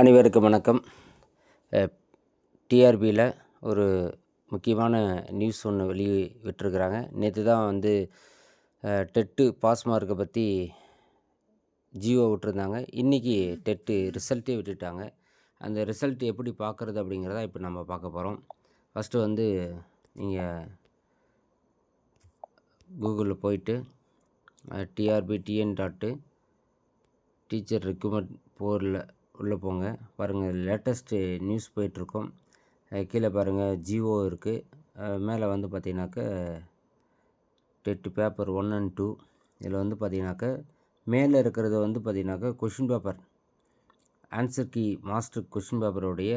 அனைவருக்கும் வணக்கம். டிஆர்பியில் ஒரு முக்கியமான நியூஸ் ஒன்று வெளியே விட்டுருக்குறாங்க நேற்று தான் வந்து டெட்டு பாஸ் மார்க்கை பற்றி ஜியோ விட்டுருந்தாங்க. இன்றைக்கி டெட்டு ரிசல்ட்டே விட்டுட்டாங்க. அந்த ரிசல்ட் எப்படி பார்க்குறது அப்படிங்கிறத இப்போ நம்ம பார்க்க போகிறோம் ஃபஸ்ட்டு வந்து நீங்கள் கூகுளில் போயிட்டு TRB TN dot teacher recruitment போரில் உள்ளே போங்க. பாருங்கள் லேட்டஸ்ட்டு நியூஸ் போயிட்டுருக்கோம். கீழே பாருங்கள் ஜிஓ இருக்குது மேலே வந்து பார்த்தீங்கன்னாக்க TET paper one and two இதில் வந்து பார்த்தீங்கன்னாக்க மேலே இருக்கிறது வந்து பார்த்தீங்கன்னாக்கா question paper answer key master question பேப்பருடைய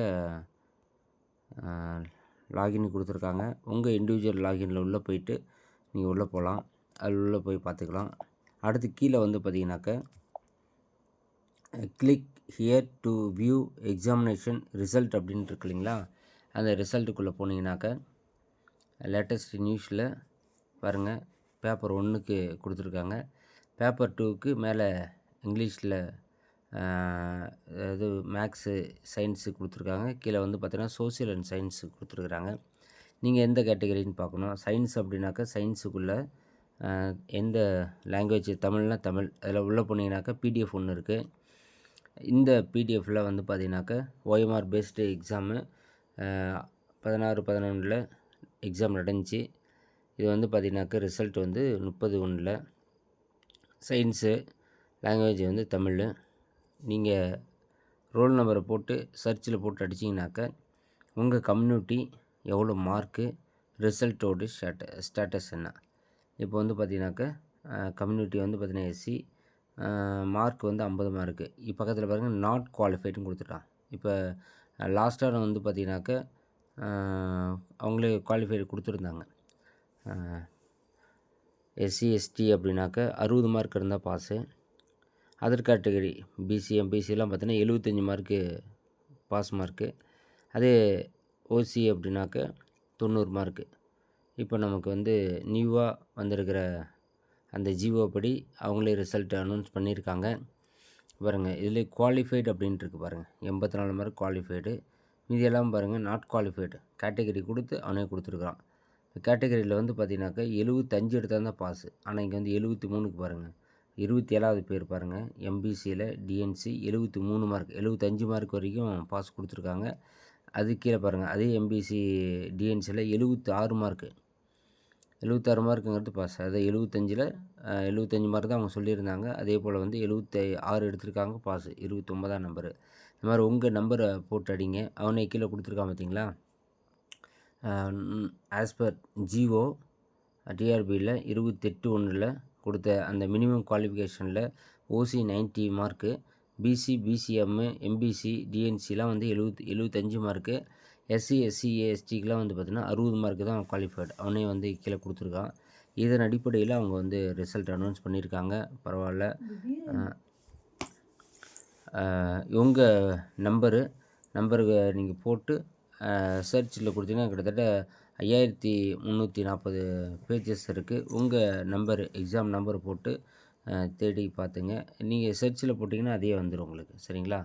login கொடுத்துருக்காங்க. உங்கள் இண்டிவிஜுவல் லாகினில் உள்ளே போயிட்டு நீங்கள் உள்ளே போகலாம். அதில் உள்ளே போய் பார்த்துக்கலாம். அடுத்து கீழே வந்து பார்த்தீங்கன்னாக்க click here to view examination result அப்படின்ட்டு இருக்கு இல்லைங்களா? அந்த ரிசல்ட்டுக்குள்ளே போனீங்கன்னாக்க லேட்டஸ்ட் நியூஸில் பாருங்கள் பேப்பர் ஒன்றுக்கு கொடுத்துருக்காங்க. பேப்பர் டூவுக்கு மேலே இங்கிலீஷில் இது மேக்ஸு சயின்ஸு கொடுத்துருக்காங்க. கீழே வந்து பார்த்திங்கன்னா சோசியல் அண்ட் சயின்ஸு கொடுத்துருக்குறாங்க. நீங்கள் எந்த கேட்டகரின்னு பார்க்கணும். சயின்ஸ் அப்படின்னாக்கா சயின்ஸுக்குள்ளே எந்த லாங்குவேஜ் தமிழ்னால் தமிழ். அதில் உள்ளே போனீங்கன்னாக்கா பிடிஎஃப் ஒன்று இருக்குது இந்த பிடிஎஃப்பில் வந்து பார்த்தீங்கன்னாக்க ஓஎம்ஆர் பேஸ்டு எக்ஸாமு பதினாறு பதினொன்றில் எக்ஸாம் நடந்துச்சு. இது வந்து பார்த்தீங்கன்னாக்கா ரிசல்ட் வந்து முப்பது ஒன்றில் சயின்ஸு லாங்குவேஜ் வந்து தமிழ். நீங்கள் ரோல் நம்பரை போட்டு சர்ச்சில் போட்டு அடிச்சிங்கனாக்க உங்கள் கம்யூனிட்டி எவ்வளோ மார்க்கு ரிசல்ட்டோடு ஸ்டேட்ட ஸ்டேட்டஸ் என்ன? இப்போ வந்து பார்த்தீங்கன்னாக்க கம்யூனிட்டி வந்து பார்த்தீங்கன்னா எஸ்சி மார்க் வந்து ஐம்பது மார்க்கு. இப்போ பக்கத்தில் பாருங்கள் நாட் குவாலிஃபைடுன்னு கொடுத்துட்டான். இப்போ லாஸ்ட்டாக வந்து பார்த்தீங்கன்னாக்க அவங்களே குவாலிஃபைடு கொடுத்துருந்தாங்க. எஸ்சி எஸ்டி அப்படின்னாக்க அறுபது மார்க் இருந்தால் பாஸு அதர் கேட்டகரி பிசி எம்பிசிலாம் பார்த்தீங்கன்னா எழுபத்தஞ்சி மார்க்கு பாஸ் மார்க்கு அதே ஓசி அப்படின்னாக்க தொண்ணூறு மார்க்கு. இப்போ நமக்கு வந்து நியூவாக வந்திருக்கிற அந்த ஜிஓ படி அவங்களே ரிசல்ட் அனௌன்ஸ் பண்ணியிருக்காங்க. பாருங்கள் இதில் குவாலிஃபைடு அப்படின்ட்டு இருக்குது பாருங்கள் எண்பத்தி நாலு மார்க் குவாலிஃபைடு மீதியெல்லாம் பாருங்கள் நாட் குவாலிஃபைடு கேட்டகரி கொடுத்து அவனே கொடுத்துருக்குறான். இப்போ கேட்டகரியில் வந்து பார்த்தீங்கன்னாக்கா எழுபத்தஞ்சு எடுத்தால் தான் பாஸ் ஆனால் இங்கே வந்து எழுபத்தி மூணுக்கு பாருங்கள் இருபத்தி ஏழாவது பேர் பாருங்கள் எம்பிசியில் டிஎன்சி எழுபத்தி மூணு மார்க் எழுபத்தஞ்சு மார்க் வரைக்கும் பாஸ் கொடுத்துருக்காங்க. அது கீழே பாருங்கள் அதே எம்பிசி டிஎன்சியில் எழுபத்தி ஆறு மார்க்கு எழுபத்தாறு மார்க்குங்கிறது பாஸ் அதை எழுபத்தஞ்சில் எழுபத்தஞ்சி மார்க் தான் அவங்க சொல்லியிருந்தாங்க. அதே போல் வந்து எழுபத்தி ஆறு எடுத்திருக்காங்க பாஸ் இருபத்தொம்பதாம் நம்பரு இந்த மாதிரி உங்கள் நம்பரை போட்டு அடிங்க. அவனே கீழே கொடுத்துருக்கான் பார்த்தீங்களா ஆஸ் பர் ஜிஓ டிஆர்பியில் இருபத்தெட்டு ஒன்றில் கொடுத்த அந்த minimum குவாலிஃபிகேஷனில் OC ninety mark BC BCM MBC டிஎன்சிலாம் வந்து எழுபத்தி எழுபத்தஞ்சு மார்க்கு எஸ்சி எஸ்சி எஸ்டிக்கெலாம் வந்து பார்த்திங்கன்னா அறுபது மார்க்கு தான் குவாலிஃபைடு அவனே வந்து கீழே கொடுத்துருக்கான். இதன் அடிப்படையில் அவங்க வந்து ரிசல்ட் அனௌன்ஸ் பண்ணியிருக்காங்க. பரவாயில்ல. உங்கள் நம்பரு நம்பருக்கு நீங்கள் போட்டு சர்ச்சில் கொடுத்தீங்கன்னா கிட்டத்தட்ட ஐயாயிரத்தி முந்நூற்றி நாற்பது பேஜஸ் இருக்குது உங்கள் நம்பரு எக்ஸாம் நம்பர் போட்டு தேடி பார்த்துங்க நீங்கள் சர்ச்சில் போட்டிங்கன்னா அதே வந்துடும் உங்களுக்கு. சரிங்களா?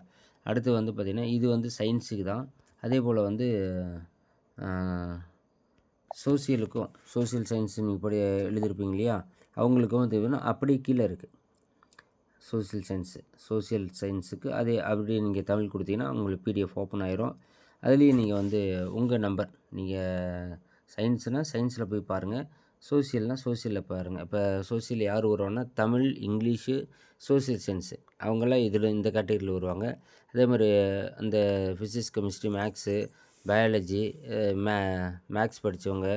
அடுத்து வந்து பார்த்திங்கன்னா இது வந்து சயின்ஸுக்கு தான். அதே போல் வந்து சோசியலுக்கும் சோசியல் சயின்ஸ் நீங்கள் படி எழுதியிருப்பீங்க இல்லையா? அவங்களுக்கும் தேவைன்னா அப்படியே கீழே இருக்குது சோசியல் சயின்ஸு சோசியல் சயின்ஸுக்கு அதே அப்படியே நீங்கள் தமிழ் கொடுத்தீங்கன்னா உங்களுக்கு பிடிஎஃப் ஓப்பன் ஆயிரும். அதுலேயும் நீங்கள் வந்து உங்கள் நம்பர் நீங்கள் சயின்ஸுனால் சயின்ஸில் போய் பாருங்கள் சோசியல்னால் சோசியலில் பாருங்கள் இப்போ சோசியல் யார் வருவாங்கன்னா தமிழ் இங்கிலீஷு சோசியல் சயின்ஸு. அவங்கெல்லாம் இதில் இந்த கேட்டகரியில் வருவாங்க. அதே மாதிரி அந்த ஃபிசிக்ஸ் கெமிஸ்ட்ரி மேக்ஸு பயாலஜி மே மேக்ஸ் படித்தவங்க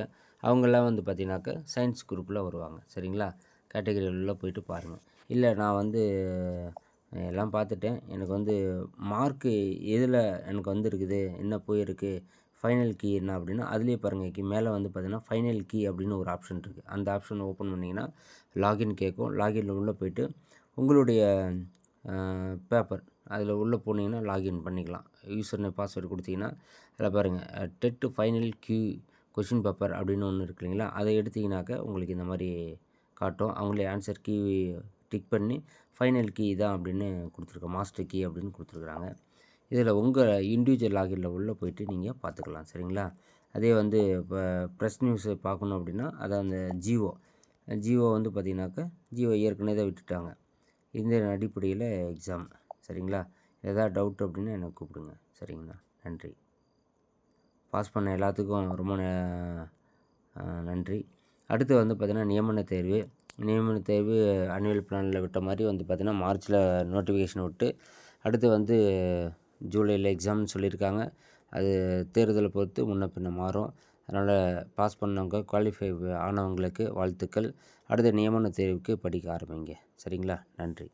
அவங்கெல்லாம் வந்து பார்த்திங்கனாக்கா சயின்ஸ் குரூப்பில் வருவாங்க. சரிங்களா? கேட்டகரியில் போயிட்டு பாருங்கள் இல்லை நான் வந்து எல்லாம் பார்த்துட்டேன். எனக்கு வந்து மார்க்கு எதில் எனக்கு வந்துருக்குது? என்ன போயிருக்கு? ஃபைனல் கீ என்ன அப்படின்னா அதுலேயே பாருங்கள் கீ மேலே வந்து பார்த்தீங்கன்னா ஃபைனல் கீ அப்படின்னு ஒரு ஆப்ஷன் இருக்குது அந்த ஆப்ஷன் ஓப்பன் பண்ணிங்கன்னா லாகின் கேட்கும் லாகினில் உள்ளே போய்ட்டு உங்களுடைய பேப்பர் அதில் உள்ளே போனீங்கன்னா லாகின் பண்ணிக்கலாம். யூசர் நேம் பாஸ்வேர்டு கொடுத்தீங்கன்னா அதில் பாருங்கள் TET final Q question paper அப்படின்னு ஒன்று இருக்கு இல்லைங்களா? அதை எடுத்திங்கனாக்கா உங்களுக்கு இந்த மாதிரி காட்டும். அவங்களே ஆன்சர் கீ டிக் பண்ணி ஃபைனல் கீ தான் அப்படின்னு கொடுத்துருக்கோம் மாஸ்டர் கீ அப்படின்னு கொடுத்துருக்குறாங்க. இதில் உங்கள் இண்டிவிஜுவல் லாகினில் உள்ளே போயிட்டு நீங்கள் பார்த்துக்கலாம் சரிங்களா? அதே வந்து இப்போ ப்ரெஸ் நியூஸை பார்க்கணும் அப்படின்னா அதை அந்த ஜியோ ஜியோ வந்து பார்த்தீங்கன்னாக்கா ஜியோ ஏற்கனவே தான் விட்டுட்டாங்க. இந்த அடிப்படையில் எக்ஸாம் சரிங்களா? எதாவது டவுட் அப்படின்னா எனக்கு கூப்பிடுங்க சரிங்களா? நன்றி. பாஸ் பண்ண எல்லாத்துக்கும் ரொம்ப நன்றி. அடுத்து வந்து பார்த்திங்கன்னா நியமன தேர்வு. நியமன தேர்வு அனுவல் பிளானில் விட்ட மாதிரி வந்து பார்த்திங்கன்னா மார்ச்சில் நோட்டிஃபிகேஷன் விட்டு அடுத்து வந்து ஜூலையில் எக்ஸாம்னு சொல்லியிருக்காங்க. அது தேர்தலை பொறுத்து முன்ன பின்ன மாறும். அதனால் பாஸ் பண்ணவங்க குவாலிஃபை ஆனவங்களுக்கு வாழ்த்துக்கள். அடுத்த நியமன தேர்வுக்கு படிக்க ஆரம்பிங்க. சரிங்களா? நன்றி.